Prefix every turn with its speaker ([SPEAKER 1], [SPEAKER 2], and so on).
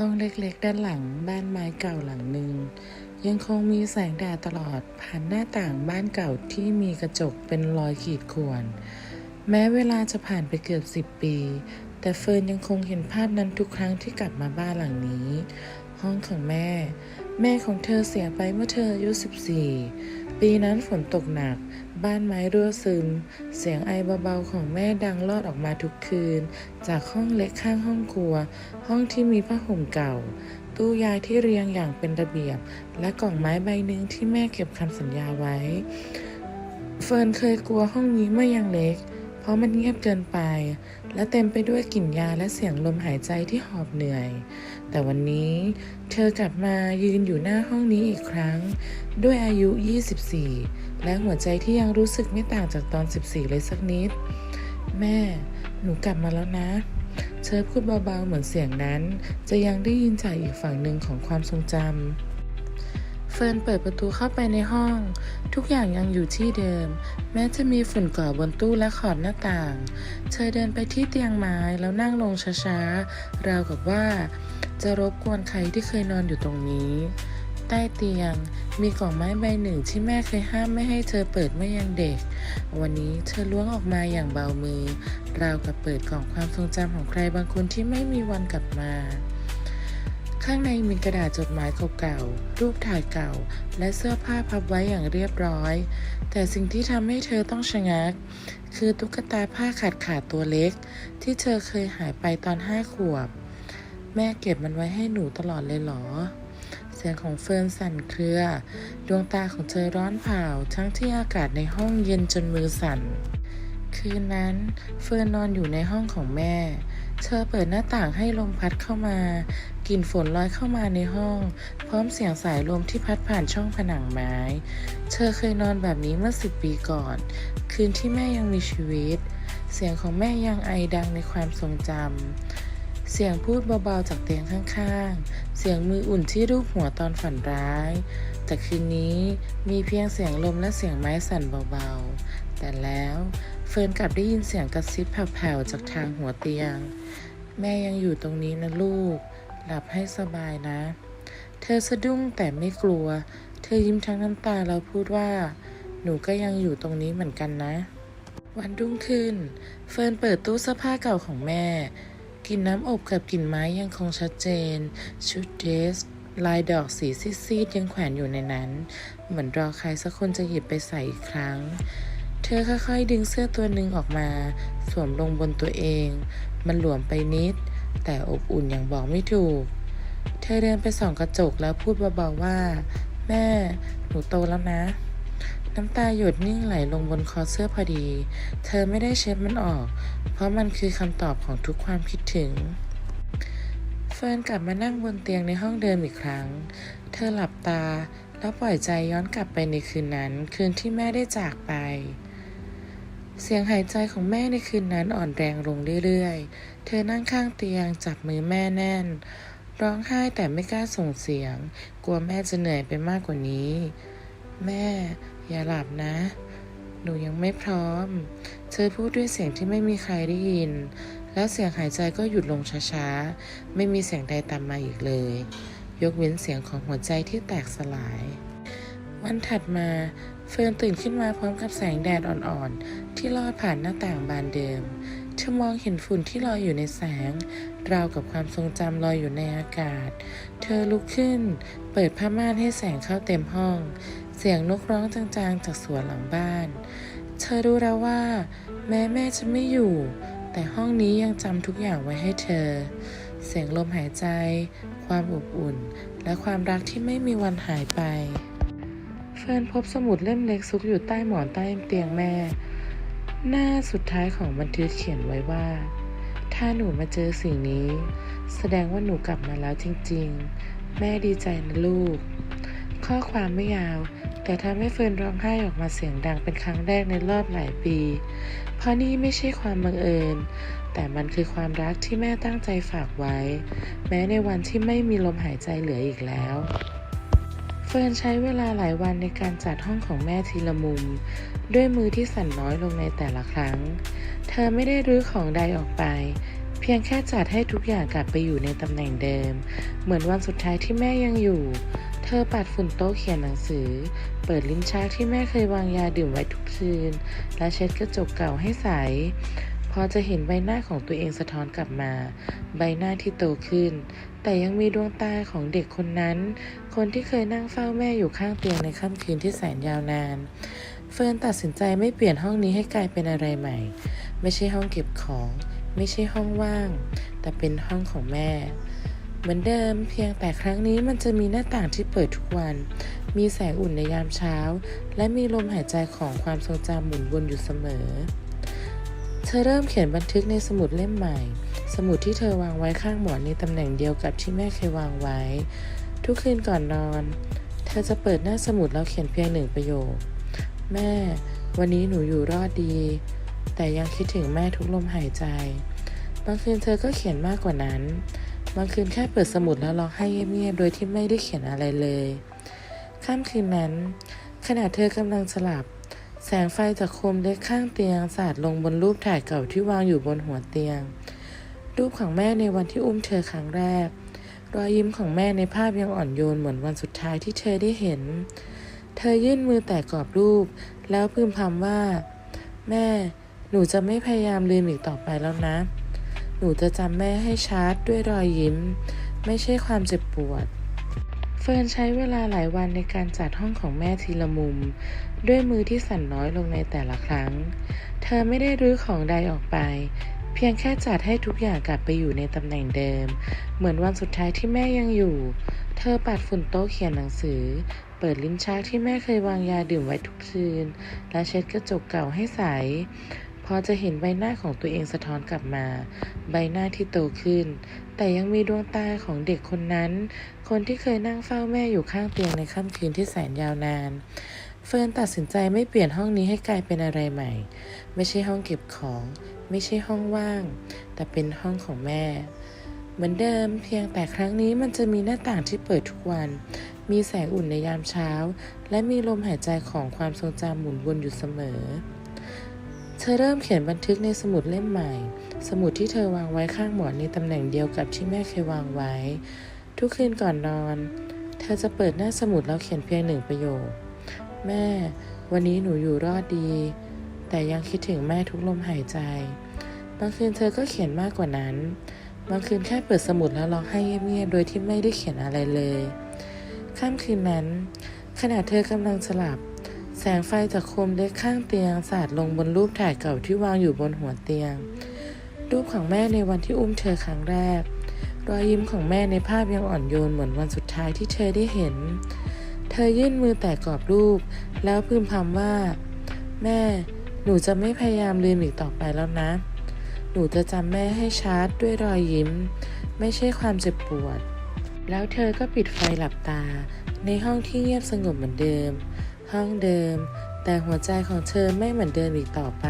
[SPEAKER 1] ห้องเล็กๆ ด้านหลังบ้านไม้เก่าหลังหนึ่ง ยังคงมีแสงแดดตลอดผ่านหน้าต่างบ้านเก่าที่มีกระจกเป็นรอยขีดข่วน แม้เวลาจะผ่านไปเกือบสิบปี แต่เฟิร์นยังคงเห็นภาพนั้นทุกครั้งที่กลับมาบ้านหลังนี้ ห้องของแม่ แม่ของเธอเสียไปเมื่อเธออายุ 14 ปีนั้นฝนตกหนัก บ้านไม้รั่วซึม เสียงไอเบาๆของแม่ดังลอดออกมาทุกคืน จากห้องเล็กข้างห้องครัว ห้องที่มีผ้าห่มเก่า ตู้ยายที่เรียงอย่างเป็นระเบียบ และกล่องไม้ใบหนึ่งที่แม่เก็บคำสัญญาไว้ เฟิร์นเคยกลัวห้องนี้เมื่อยังเล็ก ราะมันเงียบเกินไป และเต็มไปด้วยกลิ่นยาและเสียงลมหายใจที่หอบเหนื่อย แต่วันนี้เธอกลับมายืนอยู่หน้าห้องนี้อีกครั้ง ด้วยอายุ 24 และหัวใจที่ยังรู้สึกไม่ต่างจากตอน 14 เลยสักนิด แม่ หนูกลับมาแล้วนะเธอพูดเบาๆเหมือนเสียงนั้น จะยังได้ยินจากอีกฝั่งหนึ่งของความทรงจำ ฟิร์นเปิดประตูเข้าไปในห้อง ทุกอย่างยังอยู่ที่เดิม แม้จะมีฝุ่นเกาะบนตู้และขอบหน้าต่าง เธอเดินไปที่เตียงไม้แล้วนั่งลงช้าๆ ราวกับว่า จะรบกวนใครที่เคยนอนอยู่ตรงนี้ ใต้เตียงมีกล่องไม้ใบหนึ่งที่แม่เคยห้ามไม่ให้เธอเปิดเมื่อยังเด็ก วันนี้เธอล้วงออกมาอย่างเบามือ ราวกับเปิดกล่องความทรงจำของใครบางคนที่ไม่มีวันกลับมา ข้างในมีกระดาษจดหมายเก่าๆ รูปถ่ายเก่า และเสื้อผ้าพับไว้อย่างเรียบร้อย แต่สิ่งที่ทำให้เธอต้องชะงัก คือตุ๊กตาผ้าขาดขาดตัวเล็ก ที่เธอเคยหายไปตอนห้าขวบ แม่เก็บมันไว้ให้หนูตลอดเลยเหรอ เสียงของเฟิร์นสั่นเครือ ดวงตาของเธอร้อนเผาทั้งที่อากาศในห้องเย็นจนมือสั่น คืนนั้นเฟิร์นนอนอยู่ในห้องของแม่ เธอเปิดหน้าต่างให้ลมพัดเข้ามากลิ่นฝนลอยเข้ามาในห้อง พร้อมเสียงสายลมที่พัดผ่านช่องผนังไม้ เธอเคยนอนแบบนี้เมื่อสิบปีก่อน คืนที่แม่ยังมีชีวิต เสียงของแม่ยังไอดังในความทรงจำเสียงพูดเบาๆจากเตียงข้างๆ เสียงมืออุ่นที่รูปหัวตอนฝันร้าย แต่คืนนี้มีเพียงเสียงลมและเสียงไม้สั่นเบาๆ แต่แล้วเฟิร์นกลับได้ยินเสียงกระซิบแผ่วๆจากทางหัวเตียง แม่ยังอยู่ตรงนี้นะลูก หลับให้สบายนะ เธอสะดุ้งแต่ไม่กลัว เธอยิ้มทั้งน้ำตาแล้วพูดว่า หนูก็ยังอยู่ตรงนี้เหมือนกันนะ วันรุ่งขึ้น เฟิร์นเปิดตู้เสื้อผ้าเก่าของแม่กลิ่นน้ำอบกับกลิ่นไม้ยังคงชัดเจน ชุดเดรสลายดอกสีซีดๆยังแขวนอยู่ในนั้น เหมือนรอใครสักคนจะหยิบไปใส่อีกครั้ง เธอค่อยๆดึงเสื้อตัวหนึ่งออกมา สวมลงบนตัวเอง มันหลวมไปนิด แต่อบอุ่นอย่างบอกไม่ถูก เธอเดินไปส่องกระจกแล้วพูดเบาๆว่า แม่ หนูโตแล้วนะ น้ำตาหยดนิ่งไหลลงบนคอเสื้อพอดี เธอไม่ได้เช็ดมันออก เพราะมันคือคำตอบของทุกความคิดถึงเฟิร์นกลับมานั่งบนเตียงในห้องเดิมอีกครั้ง เธอหลับตาแล้วปล่อยใจย้อนกลับไปในคืนนั้น คืนที่แม่ได้จากไป เสียงหายใจของแม่ในคืนนั้นอ่อนแรงลงเรื่อยๆ เธอนั่งข้างเตียงจับมือแม่แน่น ร้องไห้แต่ไม่กล้าส่งเสียง กลัวแม่จะเหนื่อยไปมากกว่านี้ แม่อย่าหลับนะ หนูยังไม่พร้อม เธอพูดด้วยเสียงที่ไม่มีใครได้ยิน แล้วเสียงหายใจก็หยุดลงช้าๆ ไม่มีเสียงใดตามมาอีกเลย ยกเว้นเสียงของหัวใจที่แตกสลาย วันถัดมา เฟิร์นตื่นขึ้นมาพร้อมกับแสงแดดอ่อนๆ ที่ลอดผ่านหน้าต่างบานเดิม เธอมองเห็นฝุ่นที่ลอยอยู่ในแสง ราวกับความทรงจำลอยอยู่ในอากาศ เธอลุกขึ้น เปิดผ้าม่านให้แสงเข้าเต็มห้อง เสียงนกร้องจางๆ จากสวนหลังบ้าน เธอรู้แล้วว่า แม้แม่จะไม่อยู่ แต่ห้องนี้ยังจำทุกอย่างไว้ให้เธอ เสียงลมหายใจ ความอบอุ่น และความรักที่ไม่มีวันหายไป ฟิร์นพบสมุดเล่มเล็กซุกอยู่ใต้หมอนใต้เตียงแม่ หน้าสุดท้ายของบันทึกเขียนไว้ว่า ถ้าหนูมาเจอสิ่งนี้ แสดงว่าหนูกลับมาแล้วจริง ๆ แม่ดีใจนะลูก ข้อความไม่ยาว แต่ทำให้เฟิร์นร้องไห้ออกมาเสียงดังเป็นครั้งแรกในรอบหลายปี เพราะนี่ไม่ใช่ความบังเอิญ แต่มันคือความรักที่แม่ตั้งใจฝากไว้ แม้ในวันที่ไม่มีลมหายใจเหลืออีกแล้ว เฟิร์นใช้เวลาหลายวันในการจัดห้องของแม่ทีละมุม ด้วยมือที่สั่นน้อยลงในแต่ละครั้ง เธอไม่ได้รื้อของใดออกไป เพียงแค่จัดให้ทุกอย่างกลับไปอยู่ในตำแหน่งเดิม เหมือนวันสุดท้ายที่แม่ยังอยู่ เธอปัดฝุ่นโต๊ะเขียนหนังสือ เปิดลิ้นชักที่แม่เคยวางยาดื่มไว้ทุกคืน และเช็ดกระจกเก่าให้ใส อจะเห็นใบหน้าของตัวเองสะท้อนกลับมา ใบหน้าที่โตขึ้น แต่ยังมีดวงตาของเด็กคนนั้น คนที่เคยนั่งเฝ้าแม่อยู่ข้างเตียงในค่ำคืนที่แสนยาวนาน เฟิร์นตัดสินใจไม่เปลี่ยนห้องนี้ให้กลายเป็นอะไรใหม่ ไม่ใช่ห้องเก็บของ ไม่ใช่ห้องว่าง แต่เป็นห้องของแม่ เหมือนเดิมเพียงแต่ครั้งนี้มันจะมีหน้าต่างที่เปิดทุกวัน มีแสงอุ่นในยามเช้า และมีลมหายใจของความทรงจำหมุนวนอยู่เสมอ เธอเริ่มเขียนบันทึกในสมุดเล่มใหม่ สมุดที่เธอวางไว้ข้างหมอนในตำแหน่งเดียวกับที่แม่เคยวางไว้ ทุกคืนก่อนนอน เธอจะเปิดหน้าสมุดแล้วเขียนเพียงหนึ่งประโยค แม่ วันนี้หนูอยู่รอดดี แต่ยังคิดถึงแม่ทุกลมหายใจ บางคืนเธอก็เขียนมากกว่านั้น บางคืนแค่เปิดสมุดแล้วร้องไห้เงียบๆโดยที่ไม่ได้เขียนอะไรเลย ค่ำคืนนั้น ขณะเธอกำลังสลับ แสงไฟจากโคมเล็กข้างเตียงสาดลงบนรูปถ่ายเก่าที่วางอยู่บนหัวเตียง รูปของแม่ในวันที่อุ้มเธอครั้งแรก รอยยิ้มของแม่ในภาพยังอ่อนโยนเหมือนวันสุดท้ายที่เธอได้เห็น เธอยื่นมือแตะกรอบรูป แล้วพึมพำว่า แม่ หนูจะไม่พยายามลืมอีกต่อไปแล้วนะ หนูจะจำแม่ให้ชัดด้วยรอยยิ้ม ไม่ใช่ความเจ็บปวด เฟิร์นใช้เวลาหลายวันในการจัดห้องของแม่ทีละมุม ด้วยมือที่สั่นน้อยลงในแต่ละครั้ง เธอไม่ได้รื้อของใดออกไป เพียงแค่จัดให้ทุกอย่างกลับไปอยู่ในตำแหน่งเดิม เหมือนวันสุดท้ายที่แม่ยังอยู่ เธอปัดฝุ่นโต๊ะเขียนหนังสือ เปิดลิ้นชักที่แม่เคยวางยาดื่มไว้ทุกคืน และเช็ดกระจกเก่าให้ใส พอจะเห็นใบหน้าของตัวเองสะท้อนกลับมา ใบหน้าที่โตขึ้น แต่ยังมีดวงตาของเด็กคนนั้น คนที่เคยนั่งเฝ้าแม่อยู่ข้างเตียงในค่ำคืนที่แสนยาวนาน เฟิร์นตัดสินใจไม่เปลี่ยนห้องนี้ให้กลายเป็นอะไรใหม่ ไม่ใช่ห้องเก็บของ ไม่ใช่ห้องว่าง แต่เป็นห้องของแม่ เหมือนเดิมเพียงแต่ครั้งนี้มันจะมีหน้าต่างที่เปิดทุกวันมีแสงอุ่นในยามเช้า และมีลมหายใจของความทรงจำหมุนวนอยู่เสมอ เธอเริ่มเขียนบันทึกในสมุดเล่มใหม่ สมุดที่เธอวางไว้ข้างหมอนในตำแหน่งเดียวกับที่แม่เคยวางไว้ ทุกคืนก่อนนอน เธอจะเปิดหน้าสมุดแล้วเขียนเพียงหนึ่งประโยค แม่ วันนี้หนูอยู่รอดดี แต่ยังคิดถึงแม่ทุกลมหายใจ บางคืนเธอก็เขียนมากกว่านั้น บางคืนแค่เปิดสมุดแล้วร้องไห้เงียบๆโดยที่ไม่ได้เขียนอะไรเลย ค่ำคืนนั้น ขณะเธอกำลังสลับ แสงไฟจากโคมเล็กข้างเตียงสาดลงบนรูปถ่ายเก่าที่วางอยู่บนหัวเตียง รูปของแม่ในวันที่อุ้มเธอครั้งแรก รอยยิ้มของแม่ในภาพยังอ่อนโยนเหมือนวันสุดท้ายที่เธอได้เห็น เธอยื่นมือแตะกรอบรูป แล้วพึมพำว่า แม่ หนูจะไม่พยายามลืมอีกต่อไปแล้วนะ หนูจะจำแม่ให้ชัดด้วยรอยยิ้ม ไม่ใช่ความเจ็บปวด แล้วเธอก็ปิดไฟหลับตา ในห้องที่เงียบสงบเหมือนเดิม ห้องเดิม แต่หัวใจของเธอไม่เหมือนเดิมอีกต่อไป